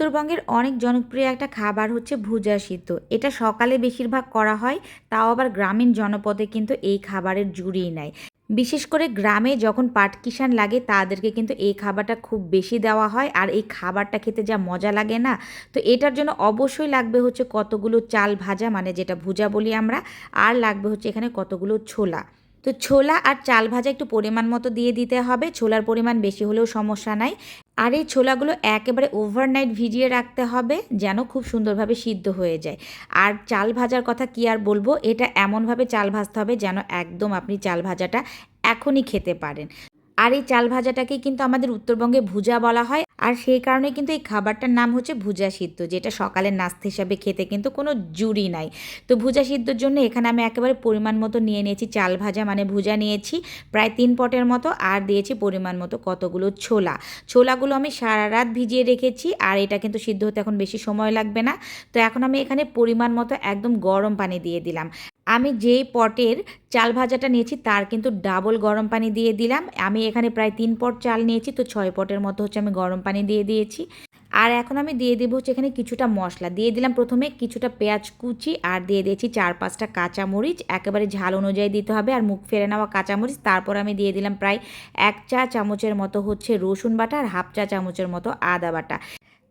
উত্তরবঙ্গের অনেক জনপ্রিয় একটা খাবার হচ্ছে ভুজা সিদ্ধ। এটা সকালে বেশিরভাগ করা হয়, তাও আবার গ্রামীণ জনপদে কিন্তু এই খাবারের জুড়িই নাই। বিশেষ করে গ্রামে যখন পাট কিষান লাগে, তাদেরকে কিন্তু এই খাবারটা খুব বেশি দেওয়া হয় আর এই খাবারটা খেতে যা মজা লাগে না? তো এটার জন্য অবশ্যই লাগবে হচ্ছে কতগুলো চাল ভাজা মানে যেটা ভুজা বলি আমরা, আর লাগবে হচ্ছে এখানে কতগুলো ছোলা। তো ছোলা আর চাল ভাজা একটু পরিমাণ মতো দিয়ে দিতে হবে, ছোলার পরিমাণ বেশি হলেও সমস্যা নাই। আর এই ছোলাগুলো একেবারে ওভারনাইট ভিজিয়ে রাখতে হবে যেন খুব সুন্দরভাবে সিদ্ধ হয়ে যায়। আর চাল ভাজার কথা কি আর বলব? এটা এমনভাবে চাল ভাজতে হবে যেন একদম আপনি চাল ভাজাটা এখনই খেতে পারেন। আর এই চাল ভাজাটাকে কিন্তু আমাদের উত্তরবঙ্গে ভুজা বলা হয়। আর সেই কারণে কিন্তু এই খাবারটার নাম হচ্ছে ভুজা সিদ্ধ, যেটা সকালের নাস্তা হিসাবে খেতে কিন্তু কোনো জুড়ি নাই। তো ভুজা সিদ্ধর জন্য এখানে আমি একেবারে পরিমাণ মতো নিয়ে নিয়েছি চাল ভাজা মানে ভুজা নিয়েছি প্রায় তিন পটের মতো, আর দিয়েছি পরিমাণ মতো কতগুলো ছোলা। ছোলাগুলো আমি সারা রাত ভিজিয়ে রেখেছি, আর এটা কিন্তু সিদ্ধ হতে এখন বেশি সময় লাগবে না। তো এখন আমি এখানে পরিমাণ মতো একদম গরম পানি দিয়ে দিলাম। আমি যেই পটের চাল ভাজাটা নিয়েছি তার কিন্তু ডাবল গরম পানি দিয়ে দিলাম। আমি এখানে প্রায় তিন পট চাল নিয়েছি, তো ছয় পটের মতো হচ্ছে আমি গরম পানি দিয়ে দিয়েছি। আর এখন আমি দিয়ে দেবো হচ্ছে এখানে কিছুটা মশলা। দিয়ে দিলাম প্রথমে কিছুটা পেঁয়াজ কুচি আর দিয়ে দিয়েছি চার পাঁচটা কাঁচামরিচ। একেবারে ঝাল অনুযায়ী দিতে হবে আর মুখ ফেরে নেওয়া কাঁচামরিচ। তারপর আমি দিয়ে দিলাম প্রায় এক চা চামচের মতো হচ্ছে রসুন বাটা আর হাফ চা চামচের মতো আদা বাটা।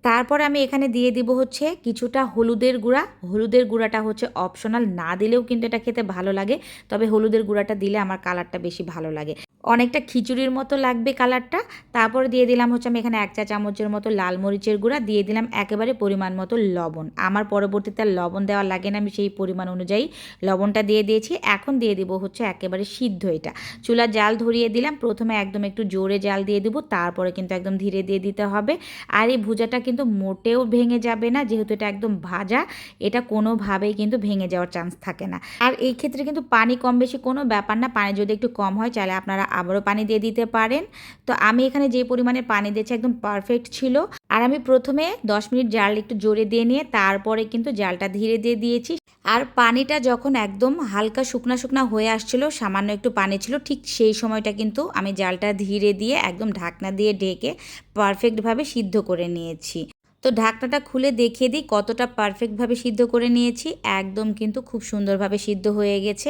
তারপর আমি এখানে দিয়ে দিব হচ্ছে কিছুটা হলুদের গুঁড়া। হলুদের গুঁড়াটা হচ্ছে অপশনাল না দিলেও কিন্তু এটা খেতে ভালো লাগে, তবে হলুদের গুঁড়াটা দিলে আমার কালারটা বেশি ভালো লাগে। অনেকটা খিচুড়ির মতো লাগবে কালারটা। তারপর দিয়ে দিলাম হচ্ছে আমি এখানে এক চা চামচের মতো লাল মরিচের গুঁড়া, দিয়ে দিলাম একেবারে পরিমাণ মতো লবণ। আমার পরবর্তীতে লবণ দেওয়া লাগে না, আমি সেই পরিমাণ অনুযায়ী লবণটা দিয়ে দিয়েছি। এখন দিয়ে দিব হচ্ছে একেবারে সিদ্ধ এটা। চুলার জাল ধরিয়ে দিলাম, প্রথমে একদম একটু জোরে জাল দিয়ে দেবো, তারপরে কিন্তু একদম ধীরে দিয়ে দিতে হবে। আর এই ভুজাটা কিন্তু মোটেও ভেঙে যাবে না, যেহেতু এটা একদম ভাজা, এটা কোনোভাবেই কিন্তু ভেঙে যাওয়ার চান্স থাকে না। আর এই ক্ষেত্রে কিন্তু পানি কম বেশি কোনো ব্যাপার না, পানি যদি একটু কম হয় চাইলে আপনারা আবারও পানি দিয়ে দিতে পারেন। তো আমি এখানে যে পরিমাণে পানি দিয়েছি একদম পারফেক্ট ছিল। আর আমি প্রথমে দশ মিনিট জাল একটু জোরে দিয়ে নিয়ে তারপরে কিন্তু জালটা ধীরে দিয়ে দিয়েছি। আর পানিটা যখন একদম হালকা শুকনা শুকনা হয়ে আসছিল, সামান্য একটু পানি ছিল, ঠিক সেই সময়টা কিন্তু আমি জালটা ধীরে দিয়ে একদম ঢাকনা দিয়ে ঢেকে পারফেক্টভাবে সিদ্ধ করে নিয়েছি। তো ঢাকনাটা খুলে দেখিয়ে দিই কতটা পারফেক্টভাবে সিদ্ধ করে নিয়েছি। একদম কিন্তু খুব সুন্দরভাবে সিদ্ধ হয়ে গেছে।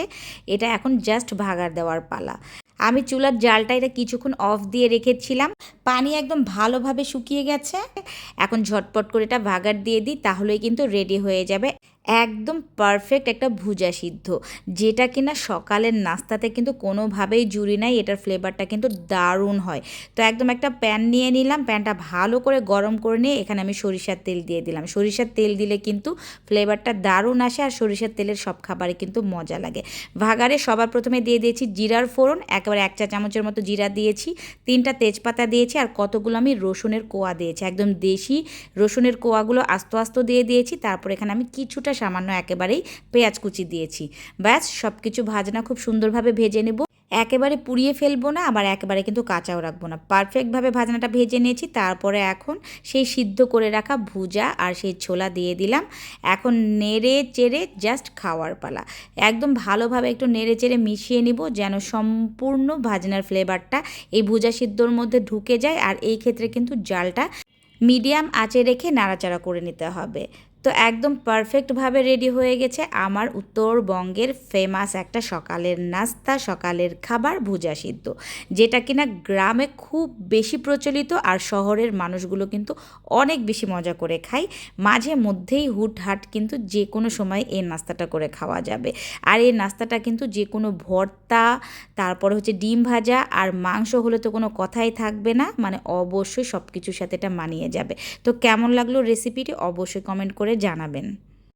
এটা এখন জাস্ট ভাগার দেওয়ার পালা। আমি চুলার জালটা এটা কিছুক্ষণ অফ দিয়ে রেখেছিলাম। পানি একদম ভালোভাবে শুকিয়ে গেছে। এখন ঝটপট করে এটা ভাগার দিয়ে দিই, তাহলেই কিন্তু রেডি হয়ে যাবে। একদম পারফেক্ট একটা ভুজা সিদ্ধ। যেটা কিনা সকালের নাস্তাতে কিন্তু কোনোভাবেই জুড়ি নাই, এটার ফ্লেভারটা কিন্তু দারুণ হয়। তো একদম একটা প্যান নিয়ে নিলাম প্যানটা ভালো করে গরম করে নিয়ে এখানে আমি সরিষার তেল দিয়ে দিলাম। সরিষার তেল দিলে কিন্তু ফ্লেভারটা দারুণ আসে আর সরিষার তেলের সব খাবারে কিন্তু মজা লাগে। ভাগারে সবার প্রথমে দিয়ে দিয়েছি জিরার ফোড়ন, একেবারে এক চা চামচের মতো জিরা দিয়েছি, তিনটা তেজপাতা দিয়েছি আর কতগুলো আমি রসুনের কোয়া দিয়েছি। একদম দেশি রসুনের কোয়াগুলো আস্ত আস্ত দিয়ে দিয়েছি, তারপর এখানে আমি কিছুটা সামান্য একেবারেই পেঁয়াজ কুচি দিয়েছি। ব্যাস সব কিছু ভাজনা খুব সুন্দরভাবে ভেজে নেব। একেবারে পুড়িয়ে ফেলব না, আবার একেবারে কিন্তু কাঁচাও রাখব না। পারফেক্টভাবে ভাজনাটা ভেজে নিয়েছি, তারপরে এখন সেই সিদ্ধ করে রাখা ভুজা আর সেই ছোলা দিয়ে দিলাম। এখন নেড়ে চেড়ে জাস্ট খাওয়ার পালা। একদম ভালোভাবে একটু নেড়ে চেড়ে মিশিয়ে নিব যেন সম্পূর্ণ ভাজনার ফ্লেভারটা এই ভুজা সিদ্ধর মধ্যে ঢুকে যায়। আর এই ক্ষেত্রে কিন্তু জালটা মিডিয়াম আঁচে রেখে নাড়াচাড়া করে নিতে হবে। তো একদম পারফেক্টভাবে রেডি হয়ে গেছে আমার উত্তরবঙ্গের ফেমাস একটা সকালের নাস্তা, সকালের খাবার ভুজা সিদ্ধ, যেটা কিনা গ্রামে খুব বেশি প্রচলিত আর শহরের মানুষগুলো কিন্তু অনেক বেশি মজা করে খায়। মাঝে মধ্যেই হুটহাট কিন্তু যে কোনো সময় এই নাস্তাটা করে খাওয়া যাবে। আর এই নাস্তাটা কিন্তু যে কোনো ভর্তা, তারপরে হচ্ছে ডিম ভাজা আর মাংস হলে তো কোনো কথাই থাকবে না মানে অবশ্যই সব কিছুর সাথে এটা মানিয়ে যাবে। তো কেমন লাগল রেসিপিটি অবশ্যই কমেন্ট করে জানাবেন।